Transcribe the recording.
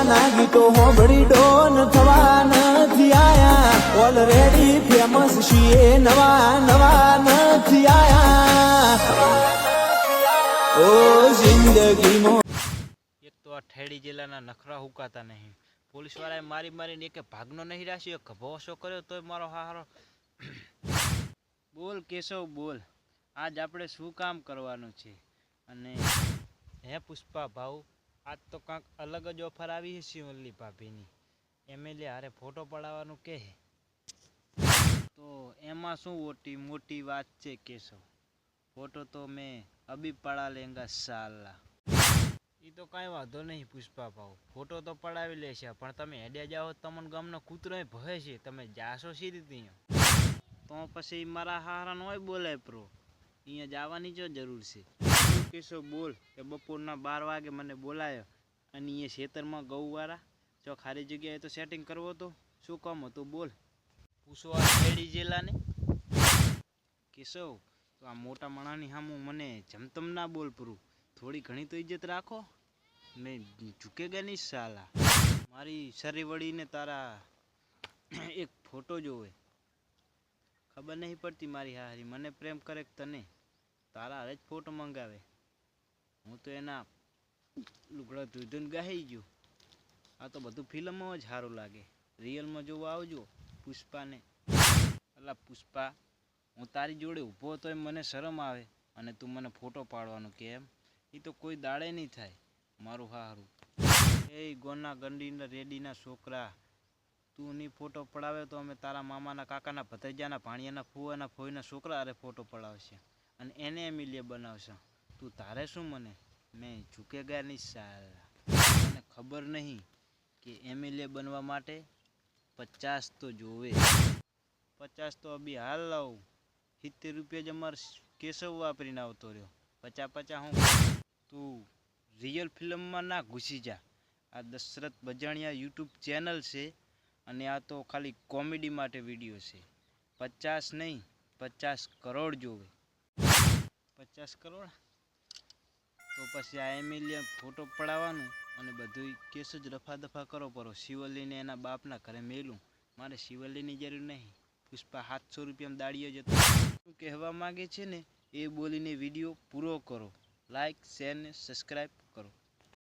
જિલ્લાના ગીતો હોબળી ડોન થવા નથી આયા. ઓલરેડી ફેમસ છીએ નવા નવા નથી આયા. ઓ જિંદગીમાં એક તો આ ઠેડી જિલ્લાના નખરા હુકાતા નહીં. પોલીસવાળાએ મારી મારીને એકે ભાગનો નહીં રાખ્યો, એક ભોસો કર્યો, તોય મારો હારો બોલ કેશવ, બોલ. આજ આપણે શું કામ કરવાનું છે? અને હે પુષ્પા ભાઉ આજ તો કાંક અલગ જ ઓફર આવી છે શિવલ્લી ભાભીની. એમએલએ હારે ફોટો પડાવવાનું કહે. તો એમાં શું મોટી મોટી વાત છે કેશો ફોટો તો મેં અબી પડા લેંગા સાલા. એ તો કાંઈ વાંધો નહીં પુષ્પા ભાવ ફોટો તો પડાવી લેશે, પણ તમે હેડે જાઓ તમને ગામનો કૂતરો ભય છે તમે જાશો સી રીતે તો પછી મારા હારાનો હોય બોલાય પ્રો. અહીંયા જવાની જો જરૂર છે. શું કહેશો બોલ કે બપોરના બાર વાગે મને બોલાયો અને અહીંયા ખેતરમાં ગૌવાળા જો ખાલી જગ્યાએ તો સેટિંગ કરવો તો શું કામ હતું બોલ. પૂછવા ખેડી જેલાને. કેશવ, તો આ મોટા માણાની સામું મને જમતમ ના બોલ પૂરું. થોડી ઘણી તો ઇજ્જત રાખો. મેં ઝૂકેગા નહીં સાલા. મારી શરી વળીને તારા એક ફોટો જોવે. ખબર નહીં પડતી મારી હારી મને પ્રેમ કરે તને? તારા હારે જ ફોટો મંગાવે. હું તો એના લુગડા ધોઈને ગાઈ ગયો. આ તો બધું ફિલ્મમાં જ સારું લાગે. રિયલમાં જોવા આવજો, પુષ્પાને. અલા પુષ્પા, હું તારી જોડે ઊભો તોય મને શરમ આવે અને તું મને ફોટો પાડવાનો કે એમ? એ તો કોઈ દાડે નહીં થાય, મારું હારું એ ગોના ગંડીના રેડીના છોકરા તું ની ફોટો પડાવે તો અમે તારા મામાના કાકાના ભત્રીજાના ભાણિયાના ફૂવાના ફોઈના છોકરા અરે ફોટો પડાવશે અને એને એમિલિયે બનાવશે. તું તારે શું મને? મેં ઝૂકે ગયા નહીં સારા મને ખબર નહીં કે એમિલિયા બનવા માટે પચાસ તો જોવે. પચાસ તો અભી હાલ લાવું. સિત્તેર રૂપિયા જ અમારે કેશવ વાપરીને આવતો રહ્યો. પચા પચા હું તું રિયલ ફિલ્મમાં ના ઘૂસી જા. આ દશરથ બજાણિયા યુટ્યુબ ચેનલ છે. અને આ તો ખાલી કોમેડી માટે વીડિયો છે. પચાસ નહીં, પચાસ કરોડ જોવે. પચાસ કરોડ? તો પછી આ એમિલિયન ફોટો પડાવવાનું અને બધું કેસ જ રફા દફા કરો પરો. શિવલીને એના બાપના ઘરે મેલું. મારે શિવલીની જરૂર નહીં. પુષ્પા સાતસો રૂપિયામાં દાડીએ જતો. શું કહેવા માંગે છે ને, એ બોલીને વીડિયો પૂરો કરો. લાઇક શેર ને સબસ્ક્રાઈબ